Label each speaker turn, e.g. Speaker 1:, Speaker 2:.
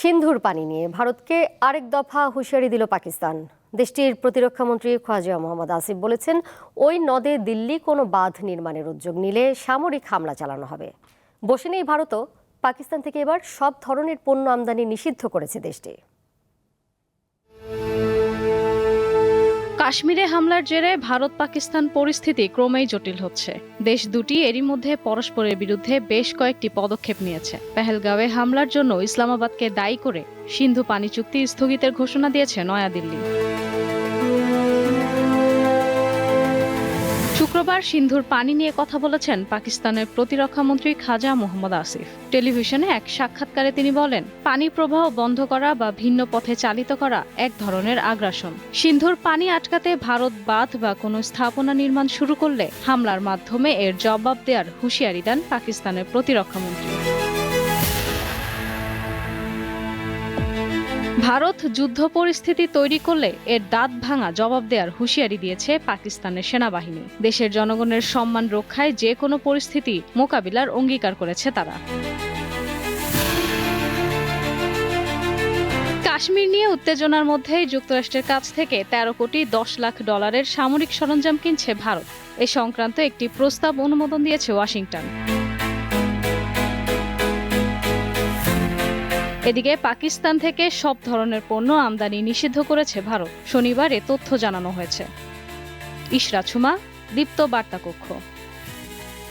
Speaker 1: সিন্ধুর পানি নিয়ে ভারতকে আরেক দফা হুঁশিয়ারি দিল পাকিস্তান। দেশটির প্রতিরক্ষামন্ত্রী খোয়াজিয়া মোহাম্মদ আসিফ বলেছেন, ওই নদে দিল্লি কোনো বাঁধ নির্মাণের উদ্যোগ নিলে সামরিক হামলা চালানো হবে। বসে নেই ভারতও, পাকিস্তান থেকে এবার সব ধরনের পণ্য আমদানি নিষিদ্ধ করেছে দেশটি।
Speaker 2: কাশ্মীরে হামলার জেরে ভারত পাকিস্তান পরিস্থিতি ক্রমেই জটিল হচ্ছে। দেশ দুটি এরই মধ্যে পরস্পরের বিরুদ্ধে বেশ কয়েকটি পদক্ষেপ নিয়েছে। পেহেলগাঁওয়ে হামলার জন্য ইসলামাবাদকে দায়ী করে সিন্ধু পানি চুক্তি স্থগিতের ঘোষণা দিয়েছে নয়াদিল্লি। শুক্রবার সিন্ধুর পানি নিয়ে কথা বলেছেন পাকিস্তানের প্রতিরক্ষামন্ত্রী খাজা মোহাম্মদ আসিফ। টেলিভিশনে এক সাক্ষাৎকারে তিনি বলেন, পানি প্রবাহ বন্ধ করা বা ভিন্ন পথে চালিত করা এক ধরনের আগ্রাসন। সিন্ধুর পানি আটকাতে ভারত বাঁধ বা কোনো স্থাপনা নির্মাণ শুরু করলে হামলার মাধ্যমে এর জবাব দেওয়ার হুঁশিয়ারি দেন পাকিস্তানের প্রতিরক্ষামন্ত্রী ভারত যুদ্ধ পরিস্থিতি তৈরি করলে এর দাঁত ভাঙা জবাব দেওয়ার হুঁশিয়ারি দিয়েছে পাকিস্তানের সেনাবাহিনী। দেশের জনগণের সম্মান রক্ষায় যে কোনো পরিস্থিতি মোকাবিলার অঙ্গীকার করেছে তারা। কাশ্মীর নিয়ে উত্তেজনার মধ্যেই যুক্তরাষ্ট্রের কাছ থেকে তেরো কোটি দশ লাখ ডলারের সামরিক সরঞ্জাম কিনছে ভারত। এ সংক্রান্ত একটি প্রস্তাব অনুমোদন দিয়েছে ওয়াশিংটন। এদিকে পাকিস্তান থেকে সব ধরনের পণ্য আমদানি নিষিদ্ধ করেছে ভারত। শনিবার এ তথ্য জানানো হয়েছে। ইশরা ছুমা, দীপ্ত বার্তা কক্ষ